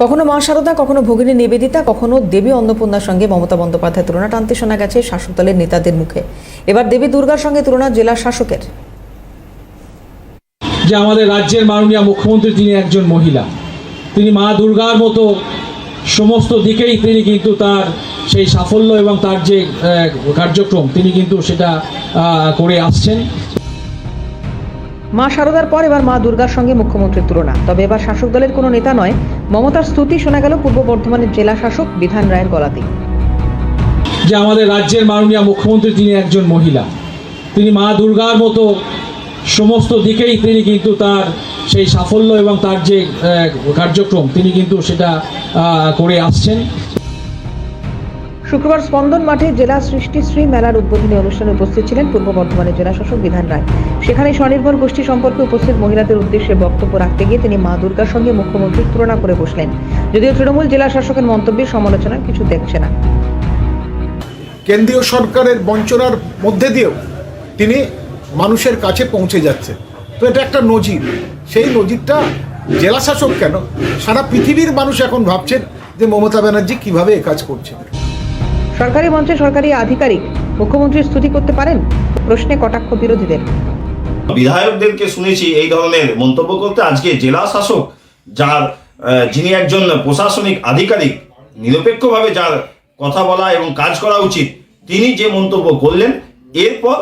কখনো মা শারদা কখনো ভগিনী নিবেদিতা, কখনো দেবী অন্নপূর্ণার সঙ্গে মমতা বন্দ্যোপাধ্যায় তুলনা টানতে শোনা গেছে শাসক দলের নেতাদের মুখে। এবার দেবী দুর্গার সঙ্গে তুলনা জেলা শাসকের। যে আমাদের রাজ্যের মাননীয় মুখ্যমন্ত্রী তিনি একজন মহিলা। তিনি মা দুর্গার মতো সমস্ত দিকেই তিনি কিন্তু তার সেই সাফল্য এবং তার যে কার্যক্রম, তিনি কিন্তু সেটা করে আসছেন। মা শারদার পর এবার মা দুর্গার সঙ্গে মুখ্যমন্ত্রীর তুলনা। তবে এবার শাসক দলের কোনো নেতা নয়, মমতার স্তুতি শোনা গেল পূর্ব বর্ধমানের জেলা শাসক বিধান রায়ের গলাতেই। যে আমাদের রাজ্যের মাননীয় মুখ্যমন্ত্রী তিনি একজন মহিলা। তিনি মা দুর্গার মতো সমস্ত দিকেই তিনি কিন্তু তার সেই সাফল্য এবং তার যে কার্যক্রম, তিনি কিন্তু সেটা করে আসছেন। শুক্রবার স্পন্দন মাঠে জেলা সৃষ্টিশ্রী মেলার উদ্বোধনী অনুষ্ঠানে উপস্থিত ছিলেন পূর্ব বর্ধমানের জেলা শাসক বিধান রায়। সেখানে স্বনির্ভর গোষ্ঠী সম্পর্কে উপস্থিত মহিলাদের উদ্দেশ্যে বক্তব্য রাখতে গিয়ে তিনি মা দুর্গার সঙ্গে মুখ্যমন্ত্রীর তুলনা করে বসলেন। যদিও তৃণমূল জেলা শাসকের মন্তব্যের সমালোচনা কিছু দেখছে না। কেন্দ্রীয় সরকারের বঞ্চনার মধ্যে দিয়েও তিনি মানুষের কাছে পৌঁছে যাচ্ছে। তো এটা একটা নজির। সেই নজিরটা জেলা শাসক কেন? সারা পৃথিবীর মানুষ এখন ভাবছেন যে মমতা ব্যানার্জি কীভাবে কাজ করছেন। সরকারি মঞ্চে সরকারি আধিকারিক মুখ্যমন্ত্রীর স্তুতি করতে পারেন প্রশ্নে কটাক্ষ বিরোধীদের। বিধায়কদেরকে শুনেছি এই ধরনের মন্তব্য করতে আজকে জেলা শাসক, যার যিনি একজন প্রশাসনিক আধিকারিক, নিরপেক্ষভাবে যার কথা বলা এবং কাজ করা উচিত, তিনি যে মন্তব্য করলেন, এরপর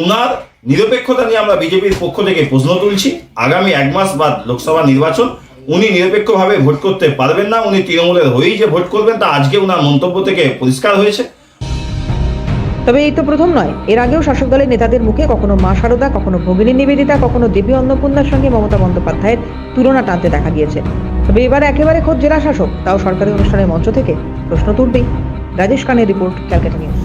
উনার নিরপেক্ষতা নিয়ে আমরা বিজেপির পক্ষ থেকে প্রশ্ন তুলছি। আগামী এক মাস বাদ লোকসভা নির্বাচন উনি নিরপেক্ষভাবে ভোট করতে পারবেন না, উনি তৃণমূলের হয়েই যে ভোট করবেন তা আজকে উনার মন্তব্য থেকে পরিষ্কার হয়েছে। তবে এই তো প্রথম নয়, এর আগেও শাসক দলের নেতাদের মুখে কখনো মা শারদা কখনো ভগিনী নিবেদিতা, কখনো দেবী অন্নপূর্ণার সঙ্গে মমতা বন্দ্যোপাধ্যায়ের তুলনা টানতে দেখা গিয়েছে। তবে এবার একেবারে খোদ জেলা শাসক, তাও সরকারি অনুষ্ঠানের মঞ্চ থেকে প্রশ্ন তুলবেই। রাজেশ খানের রিপোর্ট ক্যালকাটা নিউজ।